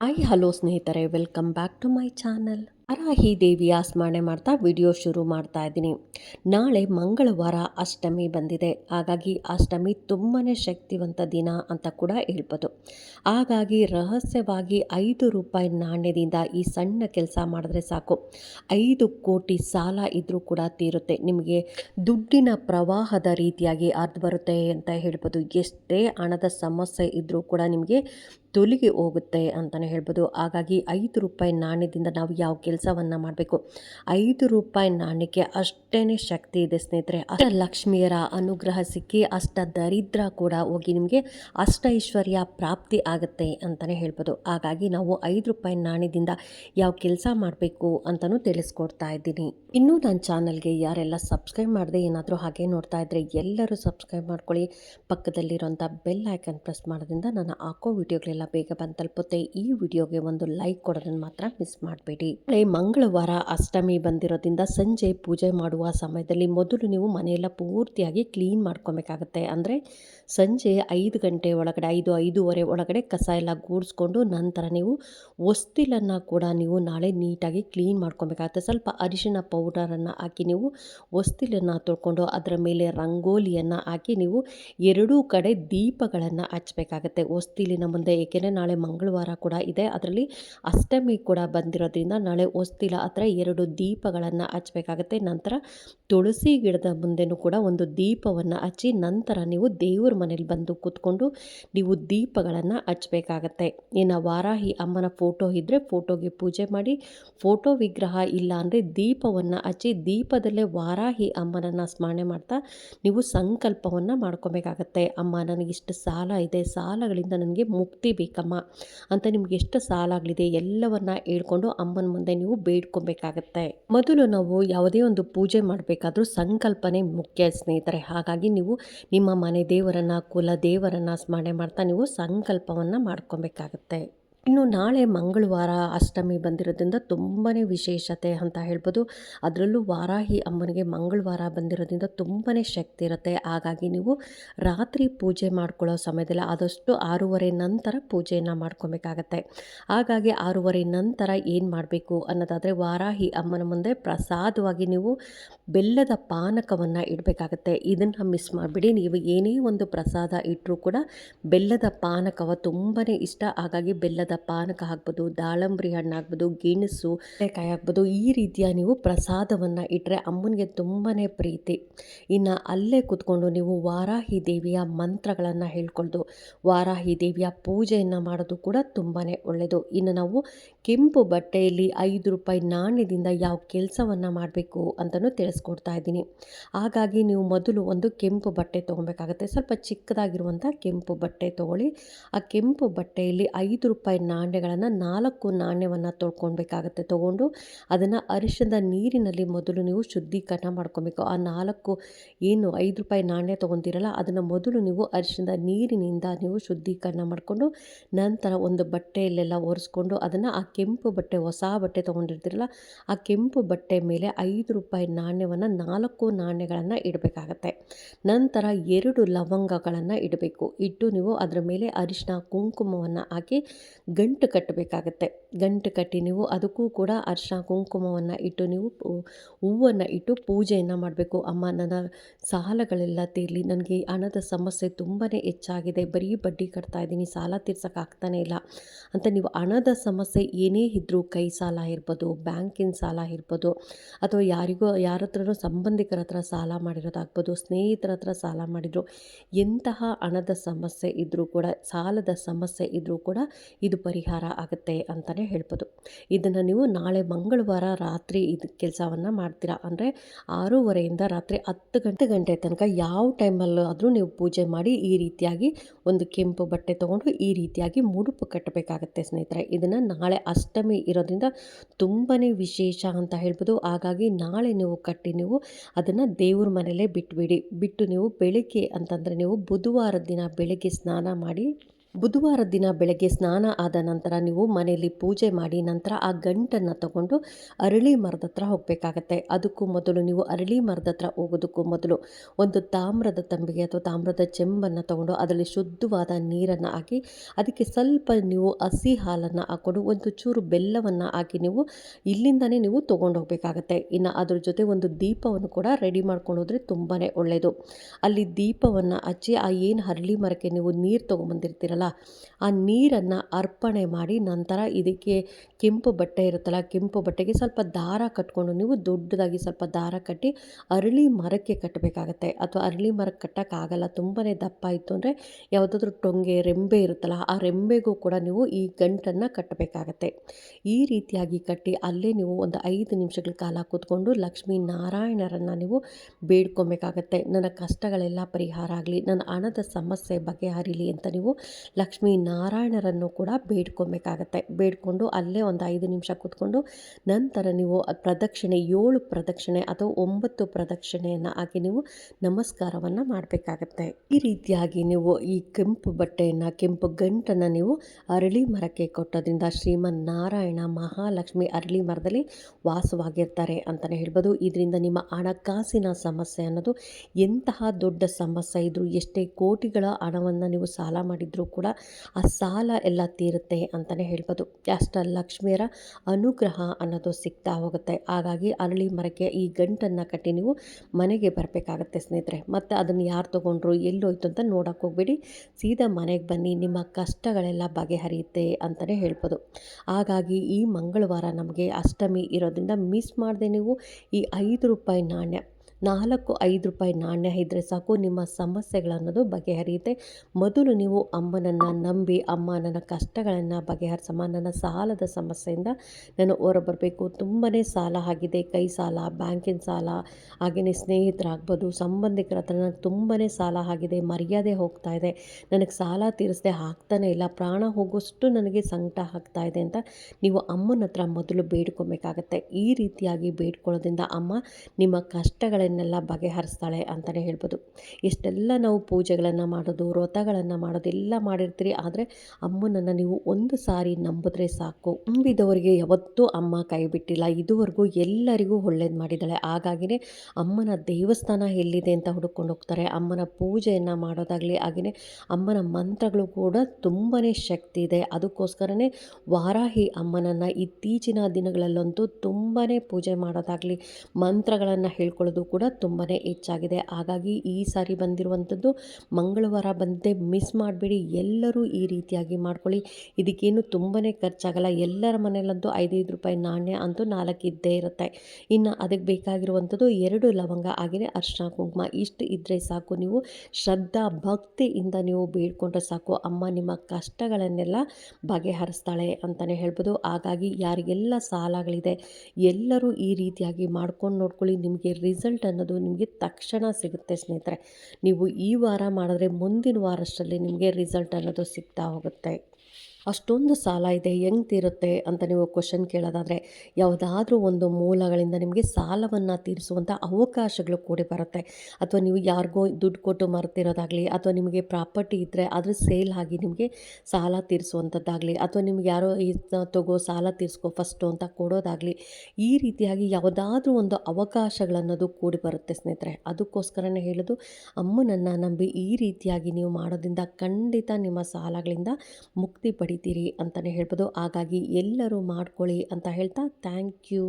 Hi, hello ಸ್ನೇಹಿತರೆ, welcome back to my channel. Varahi ದೇವಿಯ ಸ್ಮರಣೆ ಮಾಡ್ತಾ ವಿಡಿಯೋ ಶುರು ಮಾಡ್ತಾ ಇದ್ದೀನಿ. ನಾಳೆ ಮಂಗಳವಾರ ಅಷ್ಟಮಿ ಬಂದಿದೆ. ಹಾಗಾಗಿ ಅಷ್ಟಮಿ ತುಂಬಾ ಶಕ್ತಿವಂತ ದಿನ ಅಂತ ಕೂಡ ಹೇಳ್ಬೋದು. ಹಾಗಾಗಿ ರಹಸ್ಯವಾಗಿ ಐದು ರೂಪಾಯಿ ನಾಣ್ಯದಿಂದ ಈ ಸಣ್ಣ ಕೆಲಸ ಮಾಡಿದ್ರೆ ಸಾಕು. ಐದು ಕೋಟಿ ಸಾಲ ಇದ್ದರೂ ಕೂಡ ತೀರುತ್ತೆ. ನಿಮಗೆ ದುಡ್ಡಿನ ಪ್ರವಾಹದ ರೀತಿಯಾಗಿ ಅರ್ಧ ಬರುತ್ತೆ ಅಂತ ಹೇಳ್ಬೋದು. ಎಷ್ಟೇ ಹಣದ ಸಮಸ್ಯೆ ಇದ್ದರೂ ಕೂಡ ನಿಮಗೆ ತೊಲಗಿ ಹೋಗುತ್ತೆ ಅಂತಲೇ ಹೇಳ್ಬೋದು. ಹಾಗಾಗಿ ಐದು ರೂಪಾಯಿ ನಾಣ್ಯದಿಂದ ನಾವು ಯಾವ ಕೆಲಸವನ್ನು ಮಾಡಬೇಕು? ಐದು ರೂಪಾಯಿ ನಾಣ್ಯಕ್ಕೆ ಅಷ್ಟೇ ಶಕ್ತಿ ಇದೆ ಸ್ನೇಹಿತರೆ. ಅಷ್ಟ ಲಕ್ಷ್ಮಿಯರ ಅನುಗ್ರಹ ಸಿಕ್ಕಿ ಅಷ್ಟ ದರಿದ್ರ ಕೂಡ ಹೋಗಿ ನಿಮಗೆ ಅಷ್ಟ ಐಶ್ವರ್ಯ ಪ್ರಾಪ್ತಿ ಆಗುತ್ತೆ ಅಂತಲೇ ಹೇಳ್ಬೋದು. ಹಾಗಾಗಿ ನಾವು ಐದು ರೂಪಾಯಿ ನಾಣ್ಯದಿಂದ ಯಾವ ಕೆಲಸ ಮಾಡಬೇಕು ಅಂತಲೂ ತಿಳಿಸ್ಕೊಡ್ತಾ ಇದ್ದೀನಿ. ಇನ್ನೂ ನನ್ನ ಚಾನಲ್ಗೆ ಯಾರೆಲ್ಲ ಸಬ್ಸ್ಕ್ರೈಬ್ ಮಾಡದೆ ಏನಾದರೂ ಹಾಗೆ ನೋಡ್ತಾ ಇದ್ದರೆ ಎಲ್ಲರೂ ಸಬ್ಸ್ಕ್ರೈಬ್ ಮಾಡ್ಕೊಳ್ಳಿ. ಪಕ್ಕದಲ್ಲಿರುವಂಥ ಬೆಲ್ ಐಕನ್ ಪ್ರೆಸ್ ಮಾಡೋದ್ರಿಂದ ನಾನು ಹಾಕೋ ವಿಡಿಯೋಗಳೆಲ್ಲ ಬೇಗ ಬಂದು ತಲುಪುತ್ತೆ ಈ ವಿಡಿಯೋಗೆ ಒಂದು ಲೈಕ್ ಕೊಡೋದನ್ನು ಮಾತ್ರ ಮಿಸ್ ಮಾಡಬೇಡಿ. ಮಂಗಳವಾರ ಅಷ್ಟಮಿ ಬಂದಿರೋದ್ರಿಂದ ಸಂಜೆ ಪೂಜೆ ಮಾಡುವ ಸಮಯದಲ್ಲಿ ಮೊದಲು ನೀವು ಮನೆಯೆಲ್ಲ ಪೂರ್ತಿಯಾಗಿ ಕ್ಲೀನ್ ಮಾಡ್ಕೊಬೇಕಾಗತ್ತೆ. ಅಂದರೆ ಸಂಜೆ ಐದು ಗಂಟೆ ಒಳಗಡೆ, ಐದು, ಐದೂವರೆ ಒಳಗಡೆ ಕಸ ಎಲ್ಲ ಗೂಡಿಸ್ಕೊಂಡು ನಂತರ ನೀವು ಹೊಸ್ತಿಲನ್ನು ಕೂಡ ನೀವು ನಾಳೆ ನೀಟಾಗಿ ಕ್ಲೀನ್ ಮಾಡ್ಕೊಬೇಕಾಗತ್ತೆ. ಸ್ವಲ್ಪ ಅರಿಶಿನ ಪೌಡರನ್ನು ಹಾಕಿ ನೀವು ಹೊಸ್ತಿಲನ್ನು ತೊಳ್ಕೊಂಡು ಅದರ ಮೇಲೆ ರಂಗೋಲಿಯನ್ನು ಹಾಕಿ ನೀವು ಎರಡೂ ಕಡೆ ದೀಪಗಳನ್ನು ಹಚ್ಚಬೇಕಾಗತ್ತೆ ಹೊಸ್ತಿಲಿನ ಮುಂದೆ ಏಕೆಂದರೆ ನಾಳೆ ಮಂಗಳವಾರ ಕೂಡ ಇದೆ. ಅದರಲ್ಲಿ ಅಷ್ಟಮಿ ಕೂಡ ಬಂದಿರೋದ್ರಿಂದ ನಾಳೆ ಹೊಸ್ತಿಲ ಹತ್ರ ಎರಡು ದೀಪಗಳನ್ನು ಹಚ್ಚಬೇಕಾಗತ್ತೆ ನಂತರ ತುಳಸಿ ಗಿಡದ ಮುಂದೆನೂ ಕೂಡ ಒಂದು ದೀಪವನ್ನು ಹಚ್ಚಿ ನಂತರ ನೀವು ದೇವ್ರ ಮನೇಲಿ ಬಂದು ಕೂತ್ಕೊಂಡು ನೀವು ದೀಪಗಳನ್ನು ಹಚ್ಚಬೇಕಾಗತ್ತೆ ಇನ್ನು ವಾರಾಹಿ ಅಮ್ಮನ ಫೋಟೋ ಇದ್ದರೆ ಫೋಟೋಗೆ ಪೂಜೆ ಮಾಡಿ, ಫೋಟೋ ವಿಗ್ರಹ ಇಲ್ಲ ಅಂದರೆ ದೀಪವನ್ನು ಹಚ್ಚಿ ದೀಪದಲ್ಲೇ ವಾರಾಹಿ ಅಮ್ಮನನ್ನು ಸ್ಮರಣೆ ಮಾಡ್ತಾ ನೀವು ಸಂಕಲ್ಪವನ್ನು ಮಾಡ್ಕೋಬೇಕಾಗತ್ತೆ. ಅಮ್ಮ, ನನಗಿಷ್ಟು ಸಾಲ ಇದೆ. ಸಾಲಗಳಿಂದ ನನಗೆ ಮುಕ್ತಿ ಬೇಕಮ್ಮ ಅಂತ ನಿಮ್ಗೆ ಎಷ್ಟು ಸಾಲಾಗಲಿದೆ ಎಲ್ಲವನ್ನ ಹೇಳ್ಕೊಂಡು ಅಮ್ಮನ ಮುಂದೆ ನೀವು ಬೇಡ್ಕೊಬೇಕಾಗತ್ತೆ. ಮೊದಲು ನಾವು ಯಾವುದೇ ಒಂದು ಪೂಜೆ ಮಾಡಬೇಕಾದ್ರೂ ಸಂಕಲ್ಪನೆ ಮುಖ್ಯ ಸ್ನೇಹಿತರೆ. ಹಾಗಾಗಿ ನೀವು ನಿಮ್ಮ ಮನೆ ದೇವರನ್ನ, ಕುಲ ದೇವರನ್ನ ಸ್ಮರಣೆ ಮಾಡ್ತಾ ನೀವು ಸಂಕಲ್ಪವನ್ನು ಮಾಡ್ಕೊಬೇಕಾಗತ್ತೆ. ಇನ್ನು ನಾಳೆ ಮಂಗಳವಾರ ಅಷ್ಟಮಿ ಬಂದಿರೋದ್ರಿಂದ ತುಂಬಾ ವಿಶೇಷತೆ ಅಂತ ಹೇಳ್ಬೋದು. ಅದರಲ್ಲೂ ವಾರಾಹಿ ಅಮ್ಮನಿಗೆ ಮಂಗಳವಾರ ಬಂದಿರೋದ್ರಿಂದ ತುಂಬಾ ಶಕ್ತಿ ಇರುತ್ತೆ. ಹಾಗಾಗಿ ನೀವು ರಾತ್ರಿ ಪೂಜೆ ಮಾಡ್ಕೊಳ್ಳೋ ಸಮಯದಲ್ಲಿ ಆದಷ್ಟು ಆರೂವರೆ ನಂತರ ಪೂಜೆಯನ್ನು ಮಾಡ್ಕೊಬೇಕಾಗತ್ತೆ. ಹಾಗಾಗಿ ಆರೂವರೆ ನಂತರ ಏನು ಮಾಡಬೇಕು ಅನ್ನೋದಾದರೆ ವಾರಾಹಿ ಅಮ್ಮನ ಮುಂದೆ ಪ್ರಸಾದವಾಗಿ ನೀವು ಬೆಲ್ಲದ ಪಾನಕವನ್ನು ಇಡಬೇಕಾಗತ್ತೆ. ಇದನ್ನು ಮಿಸ್ ಮಾಡಿಬಿಡಿ. ನೀವು ಏನೇ ಒಂದು ಪ್ರಸಾದ ಇಟ್ಟರೂ ಕೂಡ ಬೆಲ್ಲದ ಪಾನಕವ ತುಂಬಾ ಇಷ್ಟ. ಹಾಗಾಗಿ ಬೆಲ್ಲದ ಪಾನಕ ಹಾಕ್ಬೋದು, ದಾಳಂಬ್ರಿ ಹಣ್ಣು ಹಾಕ್ಬೋದು, ಗೆಣಸು ಕಾಯಿ ಹಾಕ್ಬೋದು. ಈ ರೀತಿಯ ನೀವು ಪ್ರಸಾದವನ್ನು ಇಟ್ಟರೆ ಅಮ್ಮನಿಗೆ ತುಂಬಾ ಪ್ರೀತಿ. ಇನ್ನು ಅಲ್ಲೇ ಕೂತ್ಕೊಂಡು ನೀವು ವಾರಾಹಿ ದೇವಿಯ ಮಂತ್ರಗಳನ್ನು ಹೇಳ್ಕೊಳ್ದು, ವಾರಾಹಿ ದೇವಿಯ ಪೂಜೆಯನ್ನು ಮಾಡೋದು ಕೂಡ ತುಂಬಾ ಒಳ್ಳೆಯದು ಇನ್ನು ನಾವು ಕೆಂಪು ಬಟ್ಟೆಯಲ್ಲಿ ಐದು ರೂಪಾಯಿ ನಾಣ್ಯದಿಂದ ಯಾವ ಕೆಲಸವನ್ನು ಮಾಡಬೇಕು ಅಂತಲೂ ತಿಳಿಸ್ಕೊಡ್ತಾ ಇದ್ದೀನಿ. ಹಾಗಾಗಿ ನೀವು ಮೊದಲು ಒಂದು ಕೆಂಪು ಬಟ್ಟೆ ತೊಗೊಬೇಕಾಗತ್ತೆ. ಸ್ವಲ್ಪ ಚಿಕ್ಕದಾಗಿರುವಂಥ ಕೆಂಪು ಬಟ್ಟೆ ತೊಗೊಳ್ಳಿ. ಆ ಕೆಂಪು ಬಟ್ಟೆಯಲ್ಲಿ ಐದು ರೂಪಾಯಿ ನಾಣ್ಯಗಳನ್ನು ನಾಲ್ಕು ನಾಣ್ಯವನ್ನು ತೊಳ್ಕೊಳ್ಬೇಕಾಗತ್ತೆ. ತೊಗೊಂಡು ಅದನ್ನು ಅರಿಶಿನದ ನೀರಿನಲ್ಲಿ ಮೊದಲು ನೀವು ಶುದ್ಧೀಕರಣ ಮಾಡ್ಕೊಬೇಕು. ಆ ನಾಲ್ಕು, ಏನು, ಐದು ರೂಪಾಯಿ ನಾಣ್ಯ ತೊಗೊತೀರಲ್ಲ, ಅದನ್ನು ಮೊದಲು ನೀವು ಅರಿಶಿನದ ನೀರಿನಿಂದ ನೀವು ಶುದ್ಧೀಕರಣ ಮಾಡಿಕೊಂಡು ನಂತರ ಒಂದು ಬಟ್ಟೆಯಲ್ಲೆಲ್ಲ ಒರೆಸ್ಕೊಂಡು ಅದನ್ನು ಆ ಕೆಂಪು ಬಟ್ಟೆ, ಹೊಸ ಬಟ್ಟೆ ತೊಗೊಂಡಿರ್ತೀರಲ್ಲ, ಆ ಕೆಂಪು ಬಟ್ಟೆ ಮೇಲೆ ಐದು ರೂಪಾಯಿ ನಾಣ್ಯವನ್ನು ನಾಲ್ಕು ನಾಣ್ಯಗಳನ್ನು ಇಡಬೇಕಾಗತ್ತೆ. ನಂತರ ಎರಡು ಲವಂಗಗಳನ್ನು ಇಡಬೇಕು. ಇಟ್ಟು ನೀವು ಅದರ ಮೇಲೆ ಅರಿಶಿನ ಕುಂಕುಮವನ್ನು ಹಾಕಿ ಗಂಟು ಕಟ್ಟಬೇಕಾಗತ್ತೆ. ಗಂಟು ಕಟ್ಟಿ ನೀವು ಅದಕ್ಕೂ ಕೂಡ ಅರ್ಶಿನ ಕುಂಕುಮವನ್ನು ಇಟ್ಟು ನೀವು ಹೂವನ್ನು ಇಟ್ಟು ಪೂಜೆಯನ್ನು ಮಾಡಬೇಕು. ಅಮ್ಮ, ನನ್ನ ಸಾಲಗಳೆಲ್ಲ ತೀರಲಿ. ನನಗೆ ಹಣದ ಸಮಸ್ಯೆ ತುಂಬಾ ಹೆಚ್ಚಾಗಿದೆ. ಬರೀ ಬಡ್ಡಿ ಕಟ್ತಾ ಇದ್ದೀನಿ. ಸಾಲ ತೀರ್ಸೋಕ್ಕಾಗ್ತಾನೇ ಇಲ್ಲ. ಅಂತ ನೀವು ಹಣದ ಸಮಸ್ಯೆ ಏನೇ ಇದ್ದರೂ ಕೈ ಸಾಲ ಇರ್ಬೋದು, ಬ್ಯಾಂಕಿನ ಸಾಲ ಇರ್ಬೋದು, ಅಥವಾ ಯಾರಿಗೋ ಯಾರ ಹತ್ರನೂ ಸಂಬಂಧಿಕರ ಹತ್ರ ಸಾಲ ಮಾಡಿರೋದಾಗ್ಬೋದು, ಸ್ನೇಹಿತರ ಹತ್ರ ಸಾಲ ಮಾಡಿದ್ರು, ಎಂತಹ ಹಣದ ಸಮಸ್ಯೆ ಇದ್ದರೂ ಕೂಡ, ಸಾಲದ ಸಮಸ್ಯೆ ಇದ್ದರೂ ಕೂಡ ಇದು ಪರಿಹಾರ ಆಗುತ್ತೆ ಅಂತಲೇ ಹೇಳ್ಬೋದು. ಇದನ್ನು ನೀವು ನಾಳೆ ಮಂಗಳವಾರ ರಾತ್ರಿ ಇದು ಕೆಲಸವನ್ನು ಮಾಡ್ತೀರಾ ಅಂದರೆ ಆರೂವರೆಯಿಂದ ರಾತ್ರಿ ಹತ್ತು ಗಂಟೆ ಗಂಟೆ ತನಕ ಯಾವ ಟೈಮಲ್ಲೂ ಆದರೂ ನೀವು ಪೂಜೆ ಮಾಡಿ ಈ ರೀತಿಯಾಗಿ ಒಂದು ಕೆಂಪು ಬಟ್ಟೆ ತೊಗೊಂಡು ಈ ರೀತಿಯಾಗಿ ಮುಡುಪು ಕಟ್ಟಬೇಕಾಗತ್ತೆ ಸ್ನೇಹಿತರೆ. ಇದನ್ನು ನಾಳೆ ಅಷ್ಟಮಿ ಇರೋದ್ರಿಂದ ತುಂಬಾ ವಿಶೇಷ ಅಂತ ಹೇಳ್ಬೋದು. ಹಾಗಾಗಿ ನಾಳೆ ನೀವು ಕಟ್ಟಿ ನೀವು ಅದನ್ನು ದೇವ್ರ ಮನೆಯಲ್ಲೇ ಬಿಟ್ಬಿಡಿ. ಬಿಟ್ಟು ನೀವು ಬೆಳಿಗ್ಗೆ ಅಂತಂದರೆ ನೀವು ಬುಧವಾರದ ದಿನ ಬೆಳಗ್ಗೆ ಸ್ನಾನ ಮಾಡಿ ಬುಧವಾರ ದಿನ ಬೆಳಗ್ಗೆ ಸ್ನಾನ ಆದ ನಂತರ ನೀವು ಮನೆಯಲ್ಲಿ ಪೂಜೆ ಮಾಡಿ ನಂತರ ಆ ಗಂಟನ್ನು ತಗೊಂಡು ಅರಳಿ ಮರದ ಹತ್ರ ಹೋಗಬೇಕಾಗತ್ತೆ. ಅದಕ್ಕೂ ಮೊದಲು ನೀವು ಅರಳಿ ಮರದ ಹತ್ರ ಹೋಗೋದಕ್ಕೂ ಮೊದಲು ಒಂದು ತಾಮ್ರದ ತಂಬಿಗೆ ಅಥವಾ ತಾಮ್ರದ ಚೆಂಬನ್ನು ತಗೊಂಡು ಅದರಲ್ಲಿ ಶುದ್ಧವಾದ ನೀರನ್ನು ಹಾಕಿ ಅದಕ್ಕೆ ಸ್ವಲ್ಪ ನೀವು ಹಸಿ ಹಾಲನ್ನು ಹಾಕ್ಕೊಂಡು ಒಂದು ಚೂರು ಬೆಲ್ಲವನ್ನು ಹಾಕಿ ನೀವು ಇಲ್ಲಿಂದನೇ ನೀವು ತೊಗೊಂಡು ಹೋಗಬೇಕಾಗತ್ತೆ. ಇನ್ನು ಅದ್ರ ಜೊತೆ ಒಂದು ದೀಪವನ್ನು ಕೂಡ ರೆಡಿ ಮಾಡ್ಕೊಂಡು ಹೋದರೆ ತುಂಬಾ ಒಳ್ಳೆಯದು ಅಲ್ಲಿ ದೀಪವನ್ನು ಹಚ್ಚಿ ಆ ಏನು ಹರಳಿ ಮರಕ್ಕೆ ನೀವು ನೀರು ತೊಗೊಂಬಂದಿರ್ತೀರಲ್ಲ ಆ ನೀರನ್ನು ಅರ್ಪಣೆ ಮಾಡಿ ನಂತರ ಇದಕ್ಕೆ ಕೆಂಪು ಬಟ್ಟೆ ಇರುತ್ತಲ್ಲ, ಕೆಂಪು ಬಟ್ಟೆಗೆ ಸ್ವಲ್ಪ ದಾರ ಕಟ್ಕೊಂಡು, ನೀವು ದೊಡ್ಡದಾಗಿ ಸ್ವಲ್ಪ ದಾರ ಕಟ್ಟಿ ಅರಳಿ ಮರಕ್ಕೆ ಕಟ್ಟಬೇಕಾಗತ್ತೆ. ಅಥವಾ ಅರಳಿ ಮರಕ್ಕೆ ಕಟ್ಟೋಕ್ಕಾಗಲ್ಲ ತುಂಬಾ ದಪ್ಪ ಇತ್ತು ಅಂದರೆ ಯಾವುದಾದ್ರೂ ಟೊಂಗೆ, ರೆಂಬೆ ಇರುತ್ತಲ್ಲ, ಆ ರೆಂಬೆಗೂ ಕೂಡ ನೀವು ಈ ಗಂಟನ್ನು ಕಟ್ಟಬೇಕಾಗತ್ತೆ. ಈ ರೀತಿಯಾಗಿ ಕಟ್ಟಿ ಅಲ್ಲೇ ನೀವು ಒಂದು ಐದು ನಿಮಿಷಗಳ ಕಾಲ ಕೂತ್ಕೊಂಡು ಲಕ್ಷ್ಮೀ ನಾರಾಯಣರನ್ನು ನೀವು ಬೇಡ್ಕೊಬೇಕಾಗತ್ತೆ. ನನ್ನ ಕಷ್ಟಗಳೆಲ್ಲ ಪರಿಹಾರ ಆಗಲಿ, ನನ್ನ ಹಣದ ಸಮಸ್ಯೆ ಬಗೆಹರಿಲಿ ಅಂತ ನೀವು ಲಕ್ಷ್ಮೀ ನಾರಾಯಣರನ್ನು ಕೂಡ ಬೇಡ್ಕೊಬೇಕಾಗತ್ತೆ. ಬೇಡ್ಕೊಂಡು ಅಲ್ಲೇ ಒಂದು ಐದು ನಿಮಿಷ ಕೂತ್ಕೊಂಡು ನಂತರ ನೀವು ಪ್ರದಕ್ಷಿಣೆ, ಏಳು ಪ್ರದಕ್ಷಿಣೆ ಅಥವಾ ಒಂಬತ್ತು ಪ್ರದಕ್ಷಿಣೆಯನ್ನು ಹಾಕಿ ನೀವು ನಮಸ್ಕಾರವನ್ನು ಮಾಡಬೇಕಾಗತ್ತೆ. ಈ ರೀತಿಯಾಗಿ ನೀವು ಈ ಕೆಂಪು ಬಟ್ಟೆಯನ್ನು, ಕೆಂಪು ಗಂಟನ್ನು ನೀವು ಅರಳಿ ಮರಕ್ಕೆ ಕೊಟ್ಟೋದ್ರಿಂದ ಶ್ರೀಮನ್ ನಾರಾಯಣ ಮಹಾಲಕ್ಷ್ಮಿ ಅರಳಿ ಮರದಲ್ಲಿ ವಾಸವಾಗಿರ್ತಾರೆ ಅಂತಲೇ ಹೇಳ್ಬೋದು. ಇದರಿಂದ ನಿಮ್ಮ ಹಣಕಾಸಿನ ಸಮಸ್ಯೆ ಅನ್ನೋದು ಎಂತಹ ದೊಡ್ಡ ಸಮಸ್ಯೆ ಇದ್ದರೂ ಎಷ್ಟೇ ಕೋಟಿಗಳ ಹಣವನ್ನು ನೀವು ಸಾಲ ಮಾಡಿದರೂ ಕೂಡ ಆ ಸಾಲ ಎಲ್ಲ ತೀರುತ್ತೆ ಅಂತಲೇ ಹೇಳ್ಬೋದು. ಅಷ್ಟ ಲಕ್ಷ್ಮಿಯರ ಅನುಗ್ರಹ ಅನ್ನೋದು ಸಿಗ್ತಾ ಹೋಗುತ್ತೆ. ಹಾಗಾಗಿ ಅರಳಿ ಮರಕ್ಕೆ ಈ ಗಂಟನ್ನು ಕಟ್ಟಿ ನೀವು ಮನೆಗೆ ಬರಬೇಕಾಗತ್ತೆ ಸ್ನೇಹಿತರೆ. ಮತ್ತು ಅದನ್ನು ಯಾರು ತೊಗೊಂಡ್ರು, ಎಲ್ಲೋಯ್ತು ಅಂತ ನೋಡೋಕೆ ಹೋಗ್ಬೇಡಿ. ಸೀದಾ ಮನೆಗೆ ಬನ್ನಿ, ನಿಮ್ಮ ಕಷ್ಟಗಳೆಲ್ಲ ಬಗೆಹರಿಯುತ್ತೆ ಅಂತಲೇ ಹೇಳ್ಬೋದು. ಹಾಗಾಗಿ ಈ ಮಂಗಳವಾರ ನಮಗೆ ಅಷ್ಟಮಿ ಇರೋದ್ರಿಂದ ಮಿಸ್ ಮಾಡಿದೆ ನೀವು ಈ ಐದು ರೂಪಾಯಿ ನಾಣ್ಯ. ನಾಲ್ಕು ಐದು ರೂಪಾಯಿ ನಾಣ್ಯ ಇದ್ದರೆ ಸಾಕು, ನಿಮ್ಮ ಸಮಸ್ಯೆಗಳನ್ನೋದು ಬಗೆಹರಿಯುತ್ತೆ. ಮೊದಲು ನೀವು ಅಮ್ಮನನ್ನು ನಂಬಿ, ಅಮ್ಮ ನನ್ನ ಕಷ್ಟಗಳನ್ನು ಬಗೆಹರಿಸಮ್ಮ ನನ್ನ ಸಾಲದ ಸಮಸ್ಯೆಯಿಂದ ನಾನು ಹೊರಬರಬೇಕು. ತುಂಬಾ ಸಾಲ ಆಗಿದೆ, ಕೈ ಸಾಲ, ಬ್ಯಾಂಕಿನ ಸಾಲ, ಹಾಗೆಯೇ ಸ್ನೇಹಿತರಾಗ್ಬೋದು, ಸಂಬಂಧಿಕರ ಹತ್ರ ನನಗೆ ತುಂಬಾ ಸಾಲ ಆಗಿದೆ, ಮರ್ಯಾದೆ ಹೋಗ್ತಾ ಇದೆ, ನನಗೆ ಸಾಲ ತೀರಿಸದೆ ಆಗ್ತಾನೆ ಇಲ್ಲ, ಪ್ರಾಣ ಹೋಗೋಷ್ಟು ನನಗೆ ಸಂಕಟ ಆಗ್ತಾ ಇದೆ ಅಂತ ನೀವು ಅಮ್ಮನ ಹತ್ರ ಮೊದಲು ಬೇಡ್ಕೊಬೇಕಾಗತ್ತೆ. ಈ ರೀತಿಯಾಗಿ ಬೇಡ್ಕೊಳ್ಳೋದ್ರಿಂದ ಅಮ್ಮ ನಿಮ್ಮ ಕಷ್ಟಗಳ ಸಮಸ್ಯೆಗಳನ್ನೆಲ್ಲ ಬಗೆಹರಿಸ್ತಾಳೆ ಅಂತಲೇ ಹೇಳ್ಬೋದು. ಇಷ್ಟೆಲ್ಲ ನಾವು ಪೂಜೆಗಳನ್ನು ಮಾಡೋದು, ವ್ರತಗಳನ್ನು ಮಾಡೋದು ಎಲ್ಲ ಮಾಡಿರ್ತೀರಿ, ಆದರೆ ಅಮ್ಮನನ್ನು ನೀವು ಒಂದು ಸಾರಿ ನಂಬಿದ್ರೆ ಸಾಕು. ನಂಬಿದವರಿಗೆ ಯಾವತ್ತೂ ಅಮ್ಮ ಕೈ ಬಿಟ್ಟಿಲ್ಲ. ಇದುವರೆಗೂ ಎಲ್ಲರಿಗೂ ಒಳ್ಳೇದು ಮಾಡಿದ್ದಾಳೆ. ಹಾಗಾಗಿನೇ ಅಮ್ಮನ ದೇವಸ್ಥಾನ ಎಲ್ಲಿದೆ ಅಂತ ಹುಡುಕೊಂಡು ಹೋಗ್ತಾರೆ. ಅಮ್ಮನ ಪೂಜೆಯನ್ನು ಮಾಡೋದಾಗಲಿ ಹಾಗೆಯೇ ಅಮ್ಮನ ಮಂತ್ರಗಳು ಕೂಡ ತುಂಬಾ ಶಕ್ತಿ ಇದೆ. ಅದಕ್ಕೋಸ್ಕರನೇ ವಾರಾಹಿ ಅಮ್ಮನನ್ನು ಇತ್ತೀಚಿನ ದಿನಗಳಲ್ಲಂತೂ ತುಂಬಾ ಪೂಜೆ ಮಾಡೋದಾಗಲಿ, ಮಂತ್ರಗಳನ್ನು ಹೇಳ್ಕೊಳ್ಳೋದು ತುಂಬಾ ಹೆಚ್ಚಾಗಿದೆ. ಹಾಗಾಗಿ ಈ ಸಾರಿ ಬಂದಿರುವಂಥದ್ದು ಮಂಗಳವಾರ ಬಂದೆ ಮಿಸ್ ಮಾಡಬೇಡಿ. ಎಲ್ಲರೂ ಈ ರೀತಿಯಾಗಿ ಮಾಡ್ಕೊಳ್ಳಿ. ಇದಕ್ಕೇನು ತುಂಬಾ ಖರ್ಚಾಗಲ್ಲ. ಎಲ್ಲರ ಮನೆಯಲ್ಲಂತೂ ಐದೈದು ರೂಪಾಯಿ ನಾಣ್ಯ ಅಂತೂ ನಾಲ್ಕು ಇದ್ದೇ ಇರುತ್ತೆ. ಇನ್ನು ಅದಕ್ಕೆ ಬೇಕಾಗಿರುವಂಥದ್ದು ಎರಡು ಲವಂಗ ಹಾಗೆಯೇ ಅರ್ಶಿನ ಕುಂಕುಮ. ಇಷ್ಟು ಇದ್ದರೆ ಸಾಕು ನೀವು. ಶ್ರದ್ಧಾ ಭಕ್ತಿಯಿಂದ ನೀವು ಬೇಡ್ಕೊಂಡ್ರೆ ಸಾಕು. ಅಮ್ಮ ನಿಮ್ಮ ಕಷ್ಟಗಳನ್ನೆಲ್ಲ ಬಗೆಹರಿಸ್ತಾಳೆ ಅಂತಲೇ ಹೇಳ್ಬೋದು. ಹಾಗಾಗಿ ಯಾರಿಗೆಲ್ಲ ಸಾಲಗಳಿದೆ ಎಲ್ಲರೂ ಈ ರೀತಿಯಾಗಿ ಮಾಡ್ಕೊಂಡು ನೋಡ್ಕೊಳ್ಳಿ. ನಿಮಗೆ ರಿಸಲ್ಟ್ ಅನ್ನೋದು ನಿಮಗೆ ತಕ್ಷಣ ಸಿಗುತ್ತೆ ಸ್ನೇಹಿತರೆ. ನೀವು ಈ ವಾರ ಮಾಡಿದ್ರೆ ಮುಂದಿನ ವಾರಷ್ಟರಲ್ಲಿ ನಿಮಗೆ ರಿಸಲ್ಟ್ ಅನ್ನೋದು ಸಿಗ್ತಾ ಹೋಗುತ್ತೆ. ಅಷ್ಟೊಂದು ಸಾಲ ಇದೆ ಹೆಂಗೆ ತೀರುತ್ತೆ ಅಂತ ನೀವು ಕ್ವಶನ್ ಕೇಳೋದಾದರೆ, ಯಾವುದಾದ್ರೂ ಒಂದು ಮೂಲಗಳಿಂದ ನಿಮಗೆ ಸಾಲವನ್ನು ತೀರಿಸುವಂಥ ಅವಕಾಶಗಳು ಕೂಡಿ ಬರುತ್ತೆ. ಅಥವಾ ನೀವು ಯಾರಿಗೋ ದುಡ್ಡು ಕೊಟ್ಟು ಮರೆತಿರೋದಾಗಲಿ, ಅಥವಾ ನಿಮಗೆ ಪ್ರಾಪರ್ಟಿ ಇದ್ದರೆ ಅದ್ರ ಸೇಲ್ ಆಗಿ ನಿಮಗೆ ಸಾಲ ತೀರಿಸುವಂಥದ್ದಾಗಲಿ ಅಥವಾ ನಿಮ್ಗೆ ಯಾರೋ ಇದನ್ನ ತಗೋ ಸಾಲ ತೀರಿಸ್ಕೋ ಫಸ್ಟು ಅಂತ ಕೊಡೋದಾಗಲಿ, ಈ ರೀತಿಯಾಗಿ ಯಾವುದಾದ್ರೂ ಒಂದು ಅವಕಾಶಗಳನ್ನೋದು ಕೂಡಿ ಬರುತ್ತೆ ಸ್ನೇಹಿತರೆ. ಅದಕ್ಕೋಸ್ಕರನೇ ಹೇಳೋದು, ಅಮ್ಮನನ್ನು ನಂಬಿ ಈ ರೀತಿಯಾಗಿ ನೀವು ಮಾಡೋದ್ರಿಂದ ಖಂಡಿತ ನಿಮ್ಮ ಸಾಲಗಳಿಂದ ಮುಕ್ತಿ ಪಡಿ. ಪಡಿತೀರಿ ಅಂತಲೇ ಹೇಳ್ಬೋದು. ಹಾಗಾಗಿ ಎಲ್ಲರೂ ಮಾಡ್ಕೊಳ್ಳಿ ಅಂತ ಹೇಳ್ತಾ ಥ್ಯಾಂಕ್ ಯು